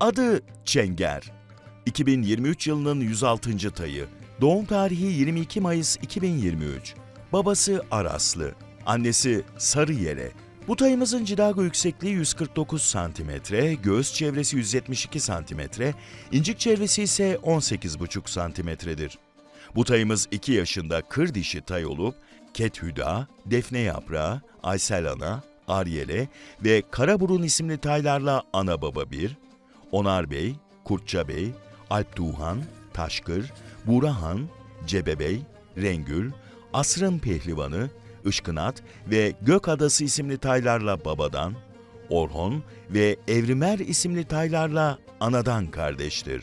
Adı Çenger. 2023 yılının 106. tayı. Doğum tarihi 22 Mayıs 2023. Babası Araslı. Annesi Sarıyere. Bu tayımızın cidago yüksekliği 149 cm, göğüs çevresi 172 cm, incik çevresi ise 18,5 santimetredir. Bu tayımız 2 yaşında kır dişi tay olup Ket Hüda, Defne Yaprağı, Aysel Ana, Aryele ve Karaburun isimli taylarla ana baba bir, Onar Bey, Kurtça Bey, Alp Tuğhan, Taşkır, Burahan, Cebe Rengül, Asrın Pehlivanı, Işkınat ve Gök Adası isimli taylarla babadan, Orhon ve Evrimer isimli taylarla anadan kardeştir.